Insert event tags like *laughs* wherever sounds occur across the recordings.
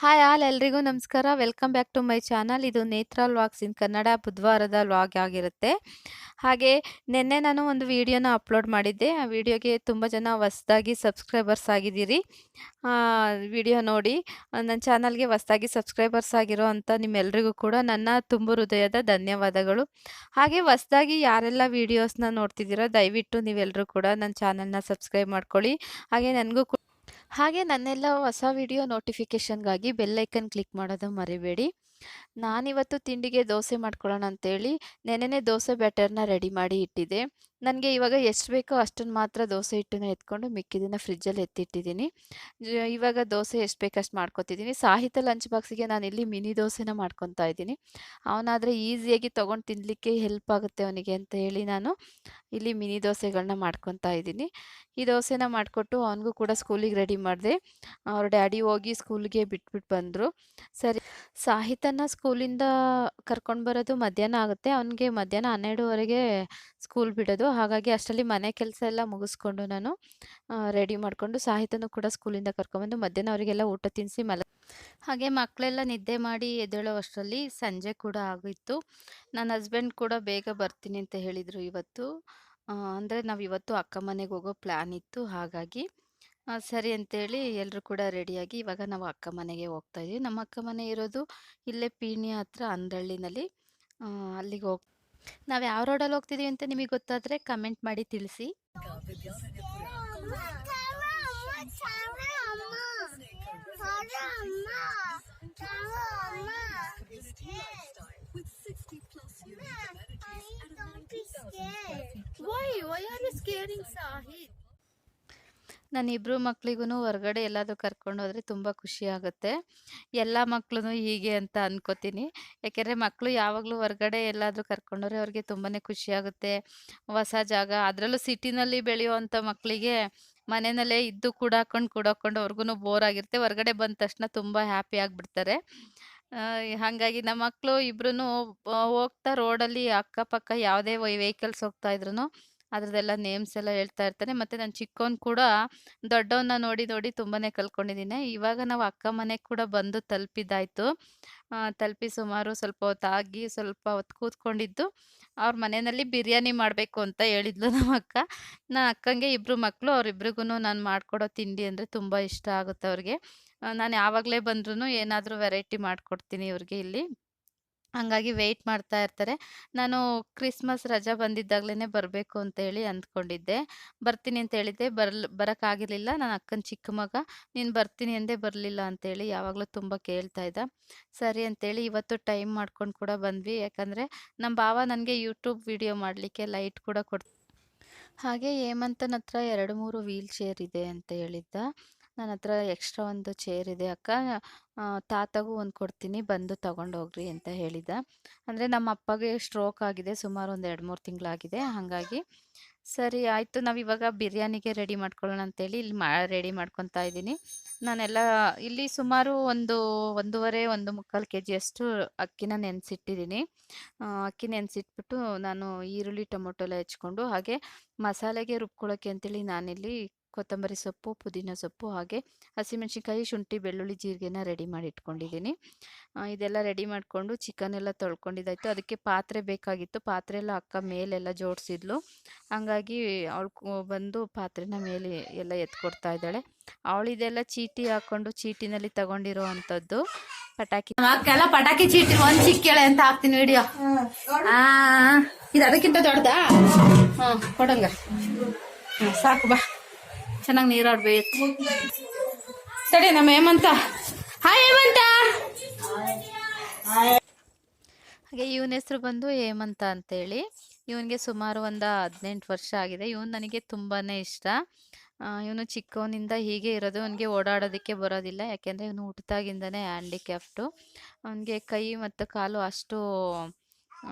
Hi all ಎಲ್ರಿಗೂ ನಮಸ್ಕಾರ. Welcome back to my channel. ಇದು ನೇತ್ರ ವ್ಲಾಗ್ಸ್ ಇನ್ ಕನ್ನಡ. ಬುಧವಾರದ ವ್ಲಾಗ್ ಆಗಿರುತ್ತೆ ಹಾಗೆ ನಿನ್ನೆ ನಾನು ಒಂದು ವಿಡಿಯೋನ ಅಪ್ಲೋಡ್ ಮಾಡಿದ್ದೆ. ಆ ವಿಡಿಯೋಗೆ ತುಂಬ ಜನ ಹೊಸ್ದಾಗಿ ಸಬ್ಸ್ಕ್ರೈಬರ್ಸ್ ಆಗಿದ್ದೀರಿ. ವಿಡಿಯೋ ನೋಡಿ. ನನ್ನ ಚಾನಲ್ಗೆ ಹೊಸ್ದಾಗಿ ಸಬ್ಸ್ಕ್ರೈಬರ್ಸ್ ಆಗಿರೋ ಅಂಥ ನಿಮ್ಮೆಲ್ರಿಗೂ ಕೂಡ ನನ್ನ ತುಂಬ ಹೃದಯದ ಧನ್ಯವಾದಗಳು. ಹಾಗೆ ಹೊಸ್ದಾಗಿ ಯಾರೆಲ್ಲ ವೀಡಿಯೋಸ್ನ ನೋಡ್ತಿದ್ದೀರೋ ದಯವಿಟ್ಟು ನೀವೆಲ್ಲರೂ ಕೂಡ ನನ್ನ ಚಾನಲ್ನ ಸಬ್ಸ್ಕ್ರೈಬ್ ಮಾಡ್ಕೊಳ್ಳಿ. ಹಾಗೆ ನನಗೂ ಹಾಗೆ ನನ್ನೆಲ್ಲ ಹೊಸ ವಿಡಿಯೋ ನೋಟಿಫಿಕೇಷನ್ಗಾಗಿ ಬೆಲ್ಲೈಕನ್ ಕ್ಲಿಕ್ ಮಾಡೋದು ಮರಿಬೇಡಿ. ನಾನಿವತ್ತು ತಿಂಡಿಗೆ ದೋಸೆ ಮಾಡ್ಕೊಳ್ಳೋಣ ಅಂತೇಳಿ ನೆನೆನೆ ದೋಸೆ ಬ್ಯಾಟರ್ನ ರೆಡಿ ಮಾಡಿ ಇಟ್ಟಿದ್ದೆ. ನನಗೆ ಇವಾಗ ಎಷ್ಟು ಬೇಕೋ ಅಷ್ಟನ್ನು ಮಾತ್ರ ದೋಸೆ ಹಿಟ್ಟನ್ನ ಎತ್ಕೊಂಡು ಮಿಕ್ಕಿದ್ದನ್ನ ಫ್ರಿಜ್ಜಲ್ಲಿ ಎತ್ತಿಟ್ಟಿದ್ದೀನಿ. ಇವಾಗ ದೋಸೆ ಎಷ್ಟು ಬೇಕಷ್ಟು ಮಾಡ್ಕೊತಿದ್ದೀನಿ. ಸಾಹಿತ್ಯ ಲಂಚ್ ಬಾಕ್ಸಿಗೆ ನಾನು ಇಲ್ಲಿ ಮಿನಿ ದೋಸೆನ ಮಾಡ್ಕೊತಾ ಇದ್ದೀನಿ. ಅವನಾದರೆ ಈಸಿಯಾಗಿ ತೊಗೊಂಡು ತಿನ್ನಲಿಕ್ಕೆ ಹೆಲ್ಪ್ ಆಗುತ್ತೆ ಅವನಿಗೆ ಅಂತ ಹೇಳಿ ನಾನು ಇಲ್ಲಿ ಮಿನಿ ದೋಸೆಗಳನ್ನ ಮಾಡ್ಕೊತಾ ಇದ್ದೀನಿ. ಈ ದೋಸೆನ ಮಾಡಿಕೊಟ್ಟು ಅವನಿಗೂ ಕೂಡ ಸ್ಕೂಲಿಗೆ ರೆಡಿ ಮಾಡಿದೆ. ಅವ್ರ ಡ್ಯಾಡಿ ಹೋಗಿ ಸ್ಕೂಲ್ಗೆ ಬಿಟ್ಬಿಟ್ಟು ಬಂದರು. ಸರಿ, ಸಾಹಿತ್ಯನ ಸ್ಕೂಲಿಂದ ಕರ್ಕೊಂಡು ಬರೋದು ಮಧ್ಯಾಹ್ನ ಆಗುತ್ತೆ. ಅವನಿಗೆ ಮಧ್ಯಾಹ್ನ ಹನ್ನೆರಡುವರೆಗೆ ಸ್ಕೂಲ್ ಬಿಡೋದು. ಹಾಗಾಗಿ ಅಷ್ಟರಲ್ಲಿ ಮನೆ ಕೆಲಸ ಎಲ್ಲ ಮುಗಿಸ್ಕೊಂಡು ನಾನು ರೆಡಿ ಮಾಡಿಕೊಂಡು ಸಾಹಿತ್ಯನೂ ಕೂಡ ಸ್ಕೂಲಿಂದ ಕರ್ಕೊಂಬಂದು ಮಧ್ಯಾಹ್ನ ಅವರಿಗೆಲ್ಲ ಊಟ ತಿನ್ನಿಸಿ ಮಲ, ಹಾಗೆ ಮಕ್ಕಳೆಲ್ಲ ನಿದ್ದೆ ಮಾಡಿ ಎದ್ದೇಳೋ ಅಷ್ಟರಲ್ಲಿ ಸಂಜೆ ಕೂಡ ಆಗಿತ್ತು. ನನ್ನ ಹಸ್ಬೆಂಡ್ ಕೂಡ ಬೇಗ ಬರ್ತೀನಿ ಅಂತ ಹೇಳಿದರು ಇವತ್ತು. ಅಂದರೆ ನಾವು ಇವತ್ತು ಅಕ್ಕ ಮನೆಗೆ ಹೋಗೋ ಪ್ಲ್ಯಾನ್ ಇತ್ತು, ಹಾಗಾಗಿ ಸರಿ ಅಂತೇಳಿ ಎಲ್ಲರೂ ಕೂಡ ರೆಡಿಯಾಗಿ ಇವಾಗ ನಾವು ಅಕ್ಕ ಮನೆಗೆ ಹೋಗ್ತಾ ಇದ್ದೀವಿ ನಮ್ಮ ಅಕ್ಕ ಮನೆ ಇರೋದು ಇಲ್ಲೇ ಪೀಣ್ಯ ಹತ್ರ ಅಂದಳ್ಳಿನಲ್ಲಿ ಅಲ್ಲಿಗೆ ಹೋಗ್ ನಾವು ಯಾವ ರೋಡಲ್ಲಿ ಹೋಗ್ತಿದೀವಿ ಅಂತ ನಿಮಗೆ ಗೊತ್ತಾದರೆ ಕಮೆಂಟ್ ಮಾಡಿ ತಿಳಿಸಿ Why? Why are you scaring? ನನ್ನ ಇಬ್ಬರು ಮಕ್ಳಿಗೂ ಹೊರಗಡೆ ಎಲ್ಲಾದರೂ ಕರ್ಕೊಂಡು ಹೋದರೆ ತುಂಬ ಖುಷಿ ಆಗುತ್ತೆ. ಎಲ್ಲ ಮಕ್ಕಳು ಹೀಗೆ ಅಂತ ಅಂದ್ಕೋತೀನಿ ಯಾಕೆಂದರೆ ಮಕ್ಕಳು ಯಾವಾಗಲೂ ಹೊರಗಡೆ ಎಲ್ಲಾದರೂ ಕರ್ಕೊಂಡೋದ್ರೆ ಅವ್ರಿಗೆ ತುಂಬಾ ಖುಷಿಯಾಗುತ್ತೆ ಹೊಸ ಜಾಗ, ಅದರಲ್ಲೂ ಸಿಟಿನಲ್ಲಿ ಬೆಳೆಯುವಂಥ ಮಕ್ಕಳಿಗೆ ಮನೆಯಲ್ಲೇ ಇದ್ದು ಕೂಡಾಕೊಂಡು ಕೂಡಾಕೊಂಡು ಅವ್ರಿಗೂ ಬೋರ್ ಆಗಿರುತ್ತೆ. ಹೊರಗಡೆ ಬಂದ ತಕ್ಷಣ ತುಂಬ ಹ್ಯಾಪಿ ಆಗಿಬಿಡ್ತಾರೆ. ಹಾಗಾಗಿ ನಮ್ಮ ಮಕ್ಕಳು ಇಬ್ರು ಹೋಗ್ತಾ ರೋಡಲ್ಲಿ ಅಕ್ಕಪಕ್ಕ ಯಾವುದೇ ವೆಹಿಕಲ್ಸ್ ಹೋಗ್ತಾ ಇದ್ರು ಅದ್ರದ್ದೆಲ್ಲ ನೇಮ್ಸ್ ಎಲ್ಲ ಹೇಳ್ತಾ ಇರ್ತಾನೆ ಮತ್ತು ನನ್ನ ಚಿಕ್ಕವನು ಕೂಡ ದೊಡ್ಡವನ್ನ ನೋಡಿ ನೋಡಿ ತುಂಬಾ ಕಲ್ತ್ಕೊಂಡಿದ್ದೀನಿ ಇವಾಗ ನಾವು ಅಕ್ಕ ಮನೆಗೆ ಕೂಡ ಬಂದು ತಲುಪಿದ್ದಾಯ್ತು. ತಲುಪಿ ಸುಮಾರು ಸ್ವಲ್ಪ ಹೊತ್ತಾಗಿ ಸ್ವಲ್ಪ ಹೊತ್ತು ಕೂತ್ಕೊಂಡಿದ್ದು. ಅವ್ರ ಮನೆಯಲ್ಲಿ ಬಿರಿಯಾನಿ ಮಾಡಬೇಕು ಅಂತ ಹೇಳಿದ್ಲು ನಮ್ಮ ಅಕ್ಕ. ನನ್ನ ಅಕ್ಕಂಗೆ ಇಬ್ಬರು ಮಕ್ಕಳು ಅವರಿಬ್ರಿಗೂ ನಾನು ಮಾಡಿಕೊಡೋ ತಿಂಡಿ ಅಂದರೆ ತುಂಬ ಇಷ್ಟ ಆಗುತ್ತೆ ಅವ್ರಿಗೆ. ನಾನು ಯಾವಾಗಲೇ ಬಂದ್ರೂ ಏನಾದರೂ ವೆರೈಟಿ ಮಾಡಿಕೊಡ್ತೀನಿ ಇವ್ರಿಗೆ ಇಲ್ಲಿ. ಹಂಗಾಗಿ ವೆಯ್ಟ್ ಮಾಡ್ತಾ ಇರ್ತಾರೆ. ನಾನು ಕ್ರಿಸ್ಮಸ್ ರಜಾ ಬಂದಿದ್ದಾಗಲೇ ಬರಬೇಕು ಅಂತೇಳಿ ಅಂದ್ಕೊಂಡಿದ್ದೆ. ಬರ್ತೀನಿ ಅಂತ ಹೇಳಿದ್ದೆ. ಬರ್ಲ್, ಬರೋಕ್ಕಾಗಿರಲಿಲ್ಲ. ನನ್ನ ಅಕ್ಕನ ಚಿಕ್ಕ ಮಗ, ನೀನು ಬರ್ತೀನಿ ಅಂದೇ ಬರಲಿಲ್ಲ ಅಂತೇಳಿ ಯಾವಾಗಲೂ ತುಂಬ ಕೇಳ್ತಾ ಇದ್ದ. ಸರಿ ಅಂತೇಳಿ ಇವತ್ತು ಟೈಮ್ ಮಾಡ್ಕೊಂಡು ಕೂಡ ಬಂದ್ವಿ. ಯಾಕಂದರೆ ನಮ್ಮ ಭಾವ ನನಗೆ ಯೂಟ್ಯೂಬ್ ವಿಡಿಯೋ ಮಾಡಲಿಕ್ಕೆ ಲೈಟ್ ಕೂಡ ಕೊಡ್ ಹಾಗೆ ಹೇಮಂತನ ಹತ್ರ ಎರಡು ಮೂರು ವೀಲ್ ಚೇರ್ ಇದೆ ಅಂತ ಹೇಳಿದ್ದ. ನನ್ನ ಹತ್ರ ಎಕ್ಸ್ಟ್ರಾ ಒಂದು ಚೇರ್ ಇದೆ, ಅಕ್ಕ. ತಾತಗೂ ಒಂದು ಕೊಡ್ತೀನಿ, ಬಂದು ತಗೊಂಡು ಹೋಗ್ರಿ ಅಂತ ಹೇಳಿದ್ದ ಅಂದರೆ ನಮ್ಮ ಅಪ್ಪಗೆ ಸ್ಟ್ರೋಕ್ ಆಗಿದೆ, ಸುಮಾರು ಒಂದು ಎರಡು ಮೂರು ತಿಂಗಳಾಗಿದೆ, ಹಾಗಾಗಿ. ಸರಿ, ಆಯಿತು, ನಾವು ಇವಾಗ ಬಿರಿಯಾನಿಗೆ ರೆಡಿ ಮಾಡ್ಕೊಳ್ಳೋಣ ಅಂತೇಳಿ ಇಲ್ಲಿ ಮಾ, ರೆಡಿ ಮಾಡ್ಕೊತಾ ಇದ್ದೀನಿ. ನಾನೆಲ್ಲ, ಇಲ್ಲಿ ಸುಮಾರು ಒಂದು ಒಂದೂವರೆ, ಒಂದು ಮುಕ್ಕಾಲು ಕೆ ಜಿಯಷ್ಟು ಅಕ್ಕಿನ ನೆನೆಸಿಟ್ಟಿದ್ದೀನಿ. ಅಕ್ಕಿ ನೆನೆಸಿಟ್ಬಿಟ್ಟು ನಾನು ಈರುಳ್ಳಿ ಟೊಮೊಟೊ ಎಲ್ಲ ಹೆಚ್ಕೊಂಡು, ಹಾಗೆ ಮಸಾಲೆಗೆ ರುಬ್ಕೊಳ್ಳೋಕ್ಕೆ ಅಂತೇಳಿ ನಾನಿಲ್ಲಿ ಕೊತ್ತಂಬರಿ ಸೊಪ್ಪು ಪುದೀನ ಸೊಪ್ಪು ಹಾಗೆ ಹಸಿಮೆಣಸಿನ್ಕಾಯಿ ಶುಂಠಿ ಬೆಳ್ಳುಳ್ಳಿ ಜೀರಿಗೆನ ರೆಡಿ ಮಾಡಿ ಇಟ್ಕೊಂಡಿದ್ದೀನಿ. ಇದೆಲ್ಲ ರೆಡಿ ಮಾಡಿಕೊಂಡು ಚಿಕನ್ ಎಲ್ಲ ತೊಳ್ಕೊಂಡಿದ್ದಾಯಿತು. ಅದಕ್ಕೆ ಪಾತ್ರೆ ಬೇಕಾಗಿತ್ತು. ಪಾತ್ರೆ ಎಲ್ಲ ಅಕ್ಕ ಮೇಲೆಲ್ಲ ಜೋಡಿಸಿದ್ಲು. ಹಂಗಾಗಿ ಅವಳು ಬಂದು ಪಾತ್ರೆನ ಮೇಲೆ ಎಲ್ಲ ಎತ್ಕೊಡ್ತಾ ಇದ್ದಾಳೆ. ಅವಳಿದೆಲ್ಲ ಚೀಟಿ ಹಾಕೊಂಡು ಚೀಟಿನಲ್ಲಿ ತಗೊಂಡಿರೋ ಅಂಥದ್ದು ಪಟಾಕಿ. ಅಕ್ಕೆಲ್ಲ ಪಟಾಕಿ ಚೀಟಿ ಒಂದ್ ಚಿಕ್ಕೇಳೆ ಅಂತ ಹಾಕ್ತೀನಿ ವಿಡಿಯೋ. ಆ ಇದು ಅದಕ್ಕಿಂತ ದೊಡ್ಡದಾ? ಹ್ಮ್ ಕೊಡಂಗ. ಸಾಕು ಬಾ. ಚೆನ್ನಾಗಿ ನೀರಾಡ್ಬೇಕು ಸರಿ, ನಮ್ಮ ಹೇಮಂತ. ಹಾಯ್ ಹೇಮಂತ. ಹಾಗೆ ಇವನ ಹೆಸರು ಬಂದು ಹೇಮಂತ ಅಂತೇಳಿ. ಇವನಿಗೆ ಸುಮಾರು ಒಂದು ಹದಿನೆಂಟು ವರ್ಷ ಆಗಿದೆ. ಇವನು ನನಗೆ ತುಂಬಾ ಇಷ್ಟ. ಇವನು ಚಿಕ್ಕವನಿಂದ ಹೀಗೆ ಇರೋದು. ಅವನಿಗೆ ಓಡಾಡೋದಕ್ಕೆ ಬರೋದಿಲ್ಲ. ಯಾಕೆಂದರೆ ಇವನು ಹುಟ್ಟಿದಾಗಿಂದನೇ ಹ್ಯಾಂಡಿಕ್ಯಾಪ್ಟು. ಅವನಿಗೆ ಕೈ ಮತ್ತು ಕಾಲು ಅಷ್ಟು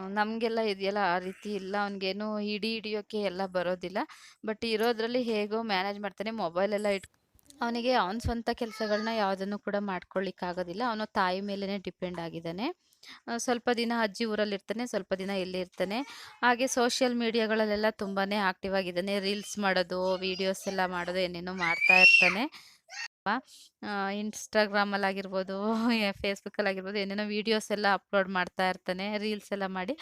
ನಮಗೆಲ್ಲ ಇದೆಯಲ್ಲ ಆ ರೀತಿ ಇಲ್ಲ. ಅವನಿಗೇನು ಹಿಡಿ ಹಿಡಿಯೋಕ್ಕೆ ಎಲ್ಲ ಬರೋದಿಲ್ಲ. ಬಟ್ ಇರೋದ್ರಲ್ಲಿ ಹೇಗೋ ಮ್ಯಾನೇಜ್ ಮಾಡ್ತಾನೆ. ಮೊಬೈಲೆಲ್ಲ ಇಟ್ ಅವನಿಗೆ ಅವನ ಸ್ವಂತ ಕೆಲಸಗಳನ್ನ ಯಾವುದನ್ನು ಕೂಡ ಮಾಡ್ಕೊಳ್ಳಿಕ್ಕಾಗೋದಿಲ್ಲ ಅವನ ತಾಯಿ ಮೇಲೇ ಡಿಪೆಂಡ್ ಆಗಿದ್ದಾನೆ. ಸ್ವಲ್ಪ ದಿನ ಅಜ್ಜಿ ಊರಲ್ಲಿರ್ತಾನೆ, ಸ್ವಲ್ಪ ದಿನ ಇಲ್ಲಿ ಇರ್ತಾನೆ. ಹಾಗೆ ಸೋಷಿಯಲ್ ಮೀಡಿಯಾಗಳಲ್ಲೆಲ್ಲ ತುಂಬಾ ಆಕ್ಟಿವ್ ಆಗಿದ್ದಾನೆ. ರೀಲ್ಸ್ ಮಾಡೋದು, ವಿಡಿಯೋಸ್ ಎಲ್ಲ ಮಾಡೋದು, ಏನೇನೋ ಮಾಡ್ತಾ ಇರ್ತಾನೆ. ಇನ್‌ಸ್ಟಾಗ್ರಾಮಲ್ಲಾಗಿರ್ಬೋದು, ಫೇಸ್‌ಬುಕ್ಕಲ್ಲಾಗಿರ್ಬೋದು *laughs* ಏನೇನೋ ವೀಡಿಯೋಸ್ ಎಲ್ಲ ಅಪ್‌ಲೋಡ್ ಮಾಡ್ತಾ ಇರ್ತಾನೆ. ರೀಲ್ಸ್ ಎಲ್ಲ ಮಾಡಿ.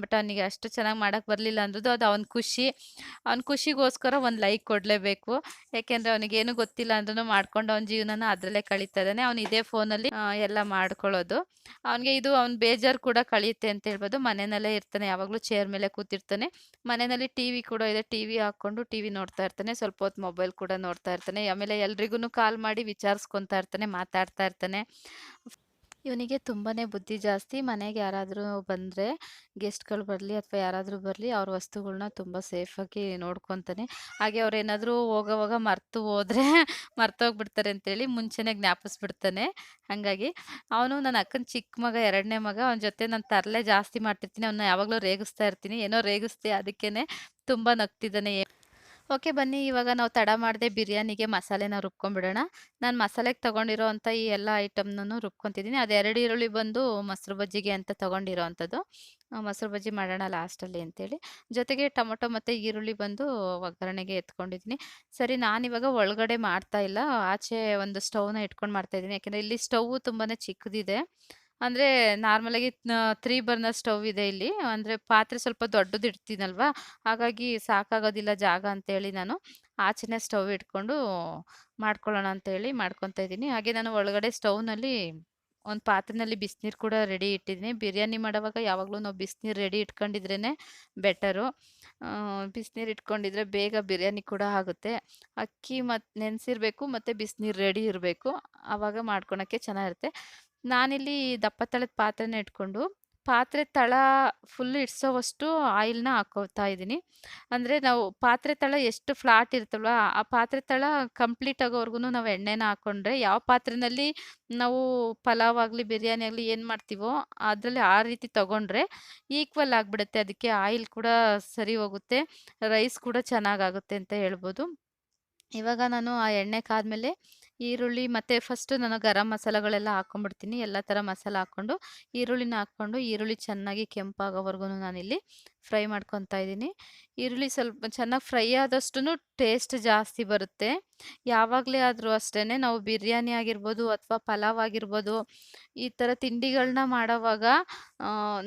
ಬಟ್ ಅವನಿಗೆ ಅಷ್ಟು ಚೆನ್ನಾಗಿ ಮಾಡೋಕ್ಕೆ ಬರಲಿಲ್ಲ ಅಂದ್ರದ್ದು ಅದು ಅವನ ಖುಷಿ. ಅವ್ನ ಖುಷಿಗೋಸ್ಕರ ಒಂದು ಲೈಕ್ ಕೊಡಲೇಬೇಕು. ಯಾಕೆಂದರೆ ಅವನಿಗೇನು ಗೊತ್ತಿಲ್ಲ ಅಂದ್ರೂ ಮಾಡ್ಕೊಂಡು ಅವ್ನ ಜೀವನನ ಅದರಲ್ಲೇ ಕಳೀತಾ ಇದ್ದಾನೆ. ಅವನು ಇದೇ ಫೋನಲ್ಲಿ ಎಲ್ಲ ಮಾಡ್ಕೊಳ್ಳೋದು. ಅವನಿಗೆ ಇದು ಅವನ ಬೇಜಾರು ಕೂಡ ಕಳೆಯುತ್ತೆ ಅಂತ ಹೇಳ್ಬೋದು. ಮನೆಯಲ್ಲೇ ಇರ್ತಾನೆ ಯಾವಾಗಲೂ ಚೇರ್ ಮೇಲೆ ಕೂತಿರ್ತಾನೆ. ಮನೆಯಲ್ಲಿ ಟಿ ವಿ ಕೂಡ ಇದೆ. ಟಿವಿ ಹಾಕ್ಕೊಂಡು ಟಿವಿ ನೋಡ್ತಾ ಇರ್ತಾನೆ. ಸ್ವಲ್ಪ ಹೊತ್ತು ಮೊಬೈಲ್ ಕೂಡ ನೋಡ್ತಾ ಇರ್ತಾನೆ. ಆಮೇಲೆ ಎಲ್ರಿಗೂ ಕಾಲ್ ಮಾಡಿ ವಿಚಾರಿಸ್ಕೊಂತಾ ಇರ್ತಾನೆ, ಮಾತಾಡ್ತಾ ಇರ್ತಾನೆ. ಇವನಿಗೆ ತುಂಬಾನೇ ಬುದ್ಧಿ ಜಾಸ್ತಿ. ಮನೆಗೆ ಯಾರಾದರೂ ಬಂದರೆ ಗೆಸ್ಟ್‌ಗಳು ಬರಲಿ ಅಥವಾ ಯಾರಾದರೂ ಬರಲಿ ಅವ್ರ ವಸ್ತುಗಳನ್ನ ತುಂಬ ಸೇಫಾಗಿ ನೋಡ್ಕೊತಾನೆ. ಹಾಗೆ ಅವ್ರೇನಾದರೂ ಹೋಗೋವಾಗ ಮರ್ತು ಹೋದರೆ *laughs* ಮರ್ತೋಗ್ಬಿಡ್ತಾರೆ ಅಂತೇಳಿ ಮುಂಚೆನೇ ಜ್ಞಾಪಿಸ್ಬಿಡ್ತಾನೆ. ಹಾಗಾಗಿ ಅವನು ನನ್ನ ಅಕ್ಕನ ಚಿಕ್ಕ ಮಗ ಎರಡನೇ ಮಗ. ಅವನ ಜೊತೆ ನಾನು ತರಲೆ ಜಾಸ್ತಿ ಮಾಡ್ತಿರ್ತೀನಿ. ಅವನ್ನ ಯಾವಾಗಲೂ ರೇಗಿಸ್ತಾ ಇರ್ತೀನಿ. ಏನೋ ರೇಗಿಸ್ತೀಯ ಅದಕ್ಕೇ ತುಂಬ ನಗ್ತಿದ್ದಾನೆ. ಓಕೆ ಬನ್ನಿ, ಇವಾಗ ನಾವು ತಡ ಮಾಡಿದೆ ಬಿರಿಯಾನಿಗೆ ಮಸಾಲೆನ ರುಬ್ಕೊಂಡ್ಬಿಡೋಣ. ನಾನು ಮಸಾಲೆಗೆ ತೊಗೊಂಡಿರೋ ಅಂಥ ಈ ಎಲ್ಲ ಐಟಮ್‌ನೂ ರುಬ್ಕೊತಿದ್ದೀನಿ ಅದು ಎರಡು ಈರುಳ್ಳಿ ಬಂದು ಮೊಸರು ಬಜ್ಜಿಗೆ ಅಂತ ತಗೊಂಡಿರೋ ಅಂಥದ್ದು. ಮೊಸರು ಬಜ್ಜಿ ಮಾಡೋಣ ಲಾಸ್ಟಲ್ಲಿ ಅಂತೇಳಿ. ಜೊತೆಗೆ ಟೊಮೊಟೊ ಮತ್ತು ಈರುಳ್ಳಿ ಬಂದು ಒಗ್ಗರಣೆಗೆ ಎತ್ಕೊಂಡಿದ್ದೀನಿ. ಸರಿ, ನಾನಿವಾಗ ಒಳಗಡೆ ಮಾಡ್ತಾ ಇಲ್ಲ. ಆಚೆ ಒಂದು ಸ್ಟವ್‌ನ ಇಟ್ಕೊಂಡು ಮಾಡ್ತಾ ಇದ್ದೀನಿ. ಯಾಕೆಂದರೆ ಇಲ್ಲಿ ಸ್ಟೌವು ತುಂಬಾ ಚಿಕ್ಕದಿದೆ. ಅಂದರೆ ನಾರ್ಮಲಾಗಿ ತ್ರೀ 3 ಬರ್ನರ್ ಸ್ಟವ್ ಇದೆ ಇಲ್ಲಿ. ಅಂದರೆ ಪಾತ್ರೆ ಸ್ವಲ್ಪ ದೊಡ್ಡದು ಇಡ್ತೀನಲ್ವಾ, ಹಾಗಾಗಿ ಸಾಕಾಗೋದಿಲ್ಲ ಜಾಗ ಅಂತೇಳಿ ನಾನು ಆಚೆನೇ ಸ್ಟವ್ ಇಟ್ಕೊಂಡು ಮಾಡ್ಕೊಳ್ಳೋಣ ಅಂತೇಳಿ ಮಾಡ್ಕೊತಾ ಇದ್ದೀನಿ. ಹಾಗೆ ನಾನು ಒಳಗಡೆ ಸ್ಟವ್‌ನಲ್ಲಿ ಒಂದು ಪಾತ್ರೆನಲ್ಲಿ ಬಿಸಿನೀರು ಕೂಡ ರೆಡಿ ಇಟ್ಟಿದ್ದೀನಿ. ಬಿರಿಯಾನಿ ಮಾಡೋವಾಗ ಯಾವಾಗಲೂ ನಾವು ಬಿಸಿನೀರು ರೆಡಿ ಇಟ್ಕೊಂಡಿದ್ರೇನೆ ಬೆಟರು. ಬಿಸಿನೀರು ಇಟ್ಕೊಂಡಿದ್ರೆ ಬೇಗ ಬಿರಿಯಾನಿ ಕೂಡ ಆಗುತ್ತೆ. ಅಕ್ಕಿ ಮತ್ತು ನೆನೆಸಿರ್ಬೇಕು ಮತ್ತು ಬಿಸಿನೀರು ರೆಡಿ ಇರಬೇಕು. ಆವಾಗ ಮಾಡ್ಕೊಳಕ್ಕೆ ಚೆನ್ನಾಗಿರುತ್ತೆ. ನಾನಿಲ್ಲಿ ದಪ್ಪ ತಳದ ಪಾತ್ರೆನ ಇಟ್ಕೊಂಡು ಪಾತ್ರೆ ತಳ ಫುಲ್ ಇಡ್ಸೋವಷ್ಟು ಆಯಿಲ್‌ನ ಹಾಕೋತಾ ಇದ್ದೀನಿ. ಅಂದರೆ ನಾವು ಪಾತ್ರೆ ತಳ ಎಷ್ಟು ಫ್ಲಾಟ್ ಇರುತ್ತಲ್ವಾ, ಆ ಪಾತ್ರೆ ತಳ ಕಂಪ್ಲೀಟ್ ಆಗೋವರೆಗೂ ನಾವು ಎಣ್ಣೆನ ಹಾಕ್ಕೊಂಡ್ರೆ ಯಾವ ಪಾತ್ರೆನಲ್ಲಿ ನಾವು ಪಲಾವ್ ಆಗಲಿ, ಬಿರಿಯಾನಿ ಆಗಲಿ ಏನು ಮಾಡ್ತೀವೋ ಅದರಲ್ಲಿ ಆ ರೀತಿ ತಗೊಂಡ್ರೆ ಈಕ್ವಲ್ ಆಗಿಬಿಡುತ್ತೆ. ಅದಕ್ಕೆ ಆಯಿಲ್ ಕೂಡ ಸರಿ ಹೋಗುತ್ತೆ. ರೈಸ್ ಕೂಡ ಚೆನ್ನಾಗಾಗುತ್ತೆ ಅಂತ ಹೇಳ್ಬೋದು. ಇವಾಗ ನಾನು ಆ ಎಣ್ಣೆ ಕಾದ್ಮೇಲೆ ಈರುಳ್ಳಿ ಮತ್ತು ಫಸ್ಟು ನಾನು ಗರಂ ಮಸಾಲೆಗಳೆಲ್ಲ ಹಾಕೊಂಡ್ಬಿಡ್ತೀನಿ ಎಲ್ಲ ಥರ ಮಸಾಲ ಹಾಕ್ಕೊಂಡು ಈರುಳ್ಳಿನ ಹಾಕ್ಕೊಂಡು ಈರುಳ್ಳಿ ಚೆನ್ನಾಗಿ ಕೆಂಪಾಗೋವರೆಗೂನು ನಾನಿಲ್ಲಿ ಫ್ರೈ ಮಾಡ್ಕೊತಾ ಇದ್ದೀನಿ. ಈರುಳ್ಳಿ ಸ್ವಲ್ಪ ಚೆನ್ನಾಗಿ ಫ್ರೈ ಆದಷ್ಟು ಟೇಸ್ಟ್ ಜಾಸ್ತಿ ಬರುತ್ತೆ. ಯಾವಾಗಲೇ ಆದರೂ ಅಷ್ಟೇನೆ ನಾವು ಬಿರಿಯಾನಿ ಆಗಿರ್ಬೋದು ಅಥವಾ ಪಲಾವ್ ಆಗಿರ್ಬೋದು, ಈ ಥರ ತಿಂಡಿಗಳನ್ನ ಮಾಡೋವಾಗ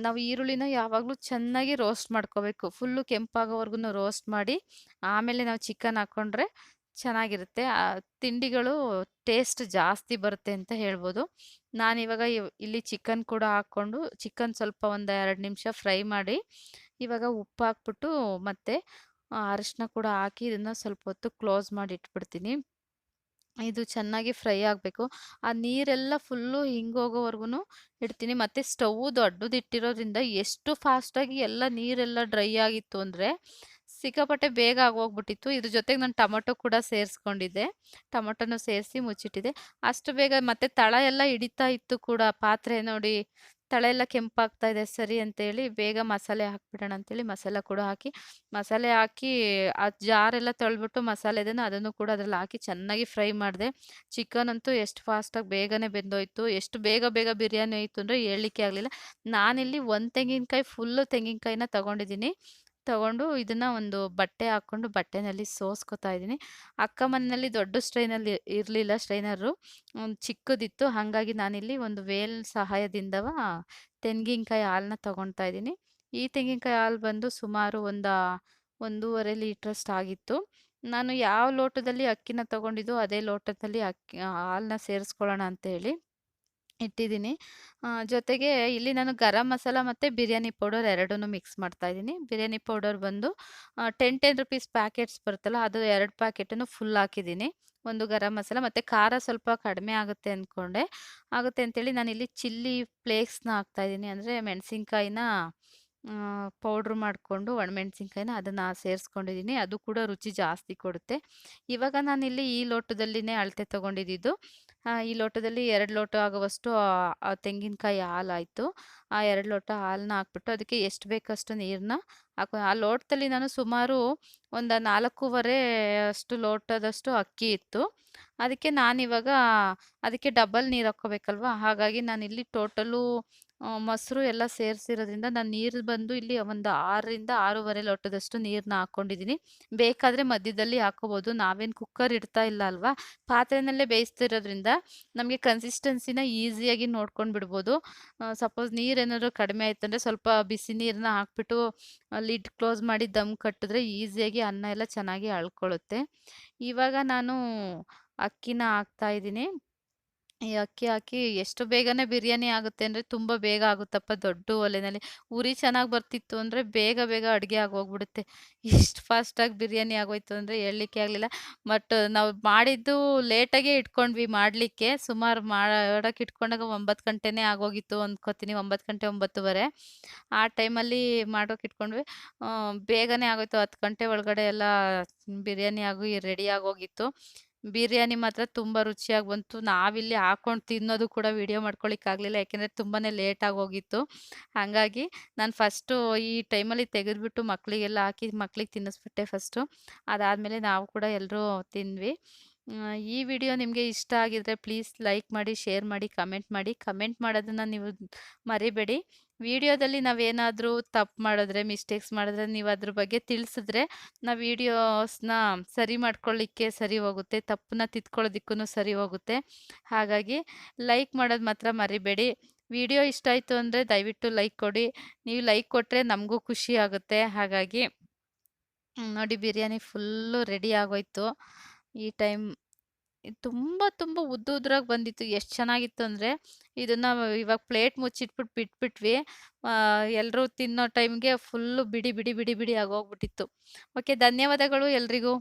ನಾವು ಈರುಳ್ಳಿನ ಯಾವಾಗಲೂ ಚೆನ್ನಾಗಿ ರೋಸ್ಟ್ ಮಾಡ್ಕೋಬೇಕು. ಫುಲ್ಲು ಕೆಂಪಾಗೋವರೆಗೂ ರೋಸ್ಟ್ ಮಾಡಿ ಆಮೇಲೆ ನಾವು ಚಿಕನ್ ಹಾಕ್ಕೊಂಡ್ರೆ ಚೆನ್ನಾಗಿರುತ್ತೆ. ತಿಂಡಿಗಳು ಟೇಸ್ಟ್ ಜಾಸ್ತಿ ಬರುತ್ತೆ ಅಂತ ಹೇಳ್ಬೋದು. ನಾನಿವಾಗ ಇಲ್ಲಿ ಚಿಕನ್ ಕೂಡ ಹಾಕ್ಕೊಂಡು ಚಿಕನ್ ಸ್ವಲ್ಪ ಒಂದು ಎರಡು ನಿಮಿಷ ಫ್ರೈ ಮಾಡಿ ಇವಾಗ ಉಪ್ಪು ಹಾಕ್ಬಿಟ್ಟು ಮತ್ತು ಅರಿಶಿನ ಕೂಡ ಹಾಕಿ ಇದನ್ನು ಸ್ವಲ್ಪ ಹೊತ್ತು ಕ್ಲೋಸ್ ಮಾಡಿ ಇಟ್ಬಿಡ್ತೀನಿ. ಇದು ಚೆನ್ನಾಗಿ ಫ್ರೈ ಆಗಬೇಕು. ಆ ನೀರೆಲ್ಲ ಫುಲ್ಲು ಹಿಂಗೋಗೋವರೆಗೂ ಇಡ್ತೀನಿ. ಮತ್ತು ಸ್ಟವ್ ದೊಡ್ಡದು ಇಟ್ಟಿರೋದ್ರಿಂದ ಎಷ್ಟು ಫಾಸ್ಟಾಗಿ ಎಲ್ಲ ನೀರೆಲ್ಲ ಡ್ರೈ ಆಗಿತ್ತು ಅಂದರೆ ಸಿಕ್ಕಾಪಟ್ಟೆ ಬೇಗ ಆಗೋಗ್ಬಿಟ್ಟಿತ್ತು. ಇದ್ರ ಜೊತೆಗೆ ನಾನು ಟೊಮೊಟೊ ಕೂಡ ಸೇರಿಸ್ಕೊಂಡಿದ್ದೆ. ಟೊಮೊಟೊನೂ ಸೇರಿಸಿ ಮುಚ್ಚಿಟ್ಟಿದ್ದೆ. ಅಷ್ಟು ಬೇಗ ಮತ್ತೆ ತಳ ಎಲ್ಲ ಹಿಡಿತಾ ಇತ್ತು ಕೂಡ ಪಾತ್ರೆ ನೋಡಿ, ತಳ ಎಲ್ಲ ಕೆಂಪಾಗ್ತಾ ಇದೆ, ಸರಿ ಅಂತೇಳಿ ಬೇಗ ಮಸಾಲೆ ಹಾಕ್ಬಿಡೋಣ ಅಂತೇಳಿ ಮಸಾಲೆ ಕೂಡ ಹಾಕಿ, ಮಸಾಲೆ ಹಾಕಿ ಆ ಜಾರೆಲ್ಲ ತೊಳೆದ್ಬಿಟ್ಟು ಇದೆ ಅದನ್ನು ಕೂಡ ಅದ್ರಲ್ಲಿ ಹಾಕಿ ಚೆನ್ನಾಗಿ ಫ್ರೈ ಮಾಡಿದೆ. ಚಿಕನ್ ಅಂತೂ ಎಷ್ಟು ಫಾಸ್ಟಾಗಿ ಬೇಗನೆ ಬೆಂದೋಯ್ತು. ಎಷ್ಟು ಬೇಗ ಬೇಗ ಬಿರಿಯಾನಿ ಆಯಿತು ಅಂದರೆ ಹೇಳಲಿಕ್ಕೆ ಆಗಲಿಲ್ಲ. ನಾನಿಲ್ಲಿ ಒಂದು ತೆಂಗಿನಕಾಯಿ ಫುಲ್ಲು ತೆಂಗಿನಕಾಯಿನ ತಗೊಂಡಿದ್ದೀನಿ. ತಗೊಂಡು ಇದನ್ನ ಒಂದು ಬಟ್ಟೆ ಹಾಕ್ಕೊಂಡು ಬಟ್ಟೆನಲ್ಲಿ ಸೋಸ್ಕೊತಾ ಇದ್ದೀನಿ. ಅಕ್ಕ ಮನೆಯಲ್ಲಿ ದೊಡ್ಡ ಸ್ಟ್ರೈನಲ್ಲಿ ಇರಲಿಲ್ಲ ಸ್ಟ್ರೈನರು. ಒಂದು ಚಿಕ್ಕದಿತ್ತು. ಹಾಗಾಗಿ ನಾನಿಲ್ಲಿ ಒಂದು ವೇಲ್ ಸಹಾಯದಿಂದವ ತೆಂಗಿನಕಾಯಿ ಹಾಲನ್ನ ತಗೊಳ್ತಾ ಇದ್ದೀನಿ. ಈ ತೆಂಗಿನಕಾಯಿ ಹಾಲು ಬಂದು ಸುಮಾರು ಒಂದು 1.5 ಲೀಟ್ರಷ್ಟು ಆಗಿತ್ತು. ನಾನು ಯಾವ ಲೋಟದಲ್ಲಿ ಅಕ್ಕಿನ ತಗೊಂಡಿದ್ದೋ ಅದೇ ಲೋಟದಲ್ಲಿ ಅಕ್ಕಿ, ಹಾಲನ್ನ ಸೇರಿಸ್ಕೊಳ್ಳೋಣ ಅಂತೇಳಿ ಇಟ್ಟಿದ್ದೀನಿ. ಜೊತೆಗೆ ಇಲ್ಲಿ ನಾನು ಗರಂ ಮಸಾಲ ಮತ್ತು ಬಿರಿಯಾನಿ ಪೌಡರ್ ಎರಡನ್ನೂ ಮಿಕ್ಸ್ ಮಾಡ್ತಾ ಇದ್ದೀನಿ. ಬಿರಿಯಾನಿ ಪೌಡರ್ ಬಂದು 10, 10 ರುಪೀಸ್ ಪ್ಯಾಕೆಟ್ಸ್ ಬರುತ್ತಲ್ಲ ಅದು ಎರಡು ಪ್ಯಾಕೆಟನ್ನು ಫುಲ್ ಹಾಕಿದ್ದೀನಿ. ಒಂದು ಗರಂ ಮಸಾಲ ಮತ್ತು ಖಾರ ಸ್ವಲ್ಪ ಕಡಿಮೆ ಆಗುತ್ತೆ ಅಂದ್ಕೊಂಡೆ. ಆಗುತ್ತೆ ಅಂತೇಳಿ ನಾನಿಲ್ಲಿ ಚಿಲ್ಲಿ ಫ್ಲೇಕ್ಸ್‌ನ ಹಾಕ್ತಾ ಇದ್ದೀನಿ. ಅಂದರೆ ಮೆಣಸಿನ್ಕಾಯಿನ ಪೌಡ್ರ್ ಮಾಡಿಕೊಂಡು ಒಣಮೆಣಸಿನ್ಕಾಯಿನ ಅದನ್ನು ಸೇರಿಸ್ಕೊಂಡಿದ್ದೀನಿ. ಅದು ಕೂಡ ರುಚಿ ಜಾಸ್ತಿ ಕೊಡುತ್ತೆ. ಇವಾಗ ನಾನಿಲ್ಲಿ ಈ ಲೋಟದಲ್ಲಿನೇ ಅಳತೆ ತಗೊಂಡಿದ್ದಿದ್ದು. ಈ ಲೋಟದಲ್ಲಿ ಎರಡು ಲೋಟ ಆಗುವಷ್ಟು ತೆಂಗಿನಕಾಯಿ ಹಾಲಾಯಿತು. ಆ ಎರಡು ಲೋಟ ಹಾಲನ್ನ ಹಾಕ್ಬಿಟ್ಟು ಅದಕ್ಕೆ ಎಷ್ಟು ಬೇಕಷ್ಟು ನೀರನ್ನ ಹಾಕೋ, ಆ ಲೋಟದಲ್ಲಿ ನಾನು ಸುಮಾರು ಒಂದು 4 1/2 ಅಷ್ಟು ಲೋಟದಷ್ಟು ಅಕ್ಕಿ ಇತ್ತು. ಅದಕ್ಕೆ ನಾನಿವಾಗ ಅದಕ್ಕೆ ಡಬಲ್ ನೀರು ಹಾಕೋಬೇಕಲ್ವಾ ಹಾಗಾಗಿ ನಾನಿಲ್ಲಿ ಟೋಟಲು ಮೊಸರು ಎಲ್ಲ ಸೇರಿಸಿರೋದ್ರಿಂದ ನಾನು ನೀರು ಬಂದು ಇಲ್ಲಿ ಒಂದು ಆರರಿಂದ ಆರೂವರೆ ಲೋಟದಷ್ಟು ನೀರನ್ನ ಹಾಕ್ಕೊಂಡಿದ್ದೀನಿ ಬೇಕಾದರೆ ಮಧ್ಯದಲ್ಲಿ ಹಾಕೋಬೋದು. ನಾವೇನು ಕುಕ್ಕರ್ ಇಡ್ತಾ ಇಲ್ಲ ಅಲ್ವಾ? ಪಾತ್ರೆನಲ್ಲೇ ಬೇಯಿಸ್ತಿರೋದ್ರಿಂದ ನಮಗೆ ಕನ್ಸಿಸ್ಟೆನ್ಸಿನ ಈಸಿಯಾಗಿ ನೋಡ್ಕೊಂಡು ಬಿಡ್ಬೋದು. ಸಪೋಸ್ ನೀರೇನಾದ್ರು ಕಡಿಮೆ ಆಯ್ತಂದರೆ ಸ್ವಲ್ಪ ಬಿಸಿ ನೀರನ್ನ ಹಾಕ್ಬಿಟ್ಟು ಲಿಡ್ ಕ್ಲೋಸ್ ಮಾಡಿ ದಮ್ ಕಟ್ಟಿದ್ರೆ ಈಸಿಯಾಗಿ ಅನ್ನ ಎಲ್ಲ ಚೆನ್ನಾಗಿ ಅಳ್ಕೊಳ್ಳುತ್ತೆ ಇವಾಗ ನಾನು ಅಕ್ಕಿನ ಹಾಕ್ತಾ ಇದ್ದೀನಿ. ಈ ಅಕ್ಕಿ ಹಾಕಿ ಎಷ್ಟು ಬೇಗನೆ ಬಿರಿಯಾನಿ ಆಗುತ್ತೆ ಅಂದರೆ ತುಂಬ ಬೇಗ ಆಗುತ್ತಪ್ಪ ದೊಡ್ಡ ಒಲೆಯಲ್ಲಿ ಉರಿ ಚೆನ್ನಾಗಿ ಬರ್ತಿತ್ತು ಅಂದರೆ ಬೇಗ ಬೇಗ ಅಡುಗೆ ಆಗೋಗ್ಬಿಡುತ್ತೆ. ಇಷ್ಟು ಫಾಸ್ಟಾಗಿ ಬಿರಿಯಾನಿ ಆಗೋಯ್ತು ಅಂದರೆ ಹೇಳಲಿಕ್ಕೆ ಆಗಲಿಲ್ಲ. ಬಟ್ ನಾವು ಮಾಡಿದ್ದು ಲೇಟಾಗೇ ಇಟ್ಕೊಂಡ್ವಿ ಮಾಡಲಿಕ್ಕೆ. ಸುಮಾರು ಮಾಡೋಕೆ ಇಟ್ಕೊಂಡಾಗ ಒಂಬತ್ತು ಗಂಟೆನೇ ಆಗೋಗಿತ್ತು ಅಂದ್ಕೋತೀನಿ ಒಂಬತ್ತು ಗಂಟೆ ಒಂಬತ್ತುವರೆ. ಆ ಟೈಮಲ್ಲಿ ಮಾಡೋಕೆ ಇಟ್ಕೊಂಡ್ವಿ. ಬೇಗನೆ ಆಗೋಯ್ತು. ಹತ್ತು ಗಂಟೆ ಒಳಗಡೆ ಎಲ್ಲ ಬಿರಿಯಾನಿ ಆಗಿ ರೆಡಿ ಆಗೋಗಿತ್ತು. ಬಿರಿಯಾನಿ ಮಾತ್ರ ತುಂಬ ರುಚಿಯಾಗಿ ಬಂತು. ನಾವಿಲ್ಲಿ ಹಾಕೊಂಡು ತಿನ್ನೋದು ಕೂಡ ವಿಡಿಯೋ ಮಾಡ್ಕೊಳ್ಳಿಕ್ಕಾಗಲಿಲ್ಲ ಯಾಕೆಂದರೆ ತುಂಬಾ ಲೇಟಾಗಿ ಹೋಗಿತ್ತು. ಹಾಗಾಗಿ ನಾನು ಫಸ್ಟು ಈ ಟೈಮಲ್ಲಿ ತೆಗೆದುಬಿಟ್ಟು ಮಕ್ಕಳಿಗೆಲ್ಲ ಹಾಕಿ ಮಕ್ಕಳಿಗೆ ತಿನ್ನಿಸ್ಬಿಟ್ಟೆ ಫಸ್ಟು. ಅದಾದಮೇಲೆ ನಾವು ಕೂಡ ಎಲ್ಲರೂ ತಿಂದ್ವಿ. ಈ ವಿಡಿಯೋ ನಿಮಗೆ ಇಷ್ಟ ಆಗಿದ್ರೆ ಪ್ಲೀಸ್ ಲೈಕ್ ಮಾಡಿ, ಶೇರ್ ಮಾಡಿ, ಕಮೆಂಟ್ ಮಾಡಿ. ಕಮೆಂಟ್ ಮಾಡೋದನ್ನು ನೀವು ಮರಿಬೇಡಿ. ವಿಡಿಯೋದಲ್ಲಿ ನಾವೇನಾದರೂ ತಪ್ಪು ಮಾಡಿದ್ರೆ, ಮಿಸ್ಟೇಕ್ಸ್ ಮಾಡಿದ್ರೆ ನೀವು ಅದ್ರ ಬಗ್ಗೆ ತಿಳಿಸಿದ್ರೆ, ನಾವು ವಿಡಿಯೋಸ್ನ ಸರಿ ಮಾಡ್ಕೊಳ್ಳಿಕ್ಕೆ ಸರಿ ಹೋಗುತ್ತೆ, ತಪ್ಪನ್ನ ತಿದ್ಕೊಳ್ಳೋದಕ್ಕೂ ಸರಿ ಹೋಗುತ್ತೆ. ಹಾಗಾಗಿ ಲೈಕ್ ಮಾಡೋದು ಮಾತ್ರ ಮರಿಬೇಡಿ. ವಿಡಿಯೋ ಇಷ್ಟ ಆಯಿತು ಅಂದರೆ ದಯವಿಟ್ಟು ಲೈಕ್ ಕೊಡಿ. ನೀವು ಲೈಕ್ ಕೊಟ್ಟರೆ ನಮಗೂ ಖುಷಿ ಆಗುತ್ತೆ. ಹಾಗಾಗಿ ನೋಡಿ ಬಿರಿಯಾನಿ ಫುಲ್ಲು ರೆಡಿ ಆಗೋಯ್ತು. ಈ ಟೈಮ್ ತುಂಬ ತುಂಬ ಉದ್ದ ಉದ್ರಾಗಿ ಬಂದಿತ್ತು. ಎಷ್ಟು ಚೆನ್ನಾಗಿತ್ತು ಅಂದರೆ ಇದನ್ನು ಇವಾಗ ಪ್ಲೇಟ್ ಮುಚ್ಚಿಟ್ಬಿಟ್ಟು ಬಿಟ್ಬಿಟ್ವಿ. ಎಲ್ಲರೂ ತಿನ್ನೋ ಟೈಮ್ಗೆ ಫುಲ್ಲು ಬಿಡಿ ಬಿಡಿ ಬಿಡಿ ಬಿಡಿ ಆಗೋಗ್ಬಿಟ್ಟಿತ್ತು ಓಕೆ, ಧನ್ಯವಾದಗಳು ಎಲ್ರಿಗೂ.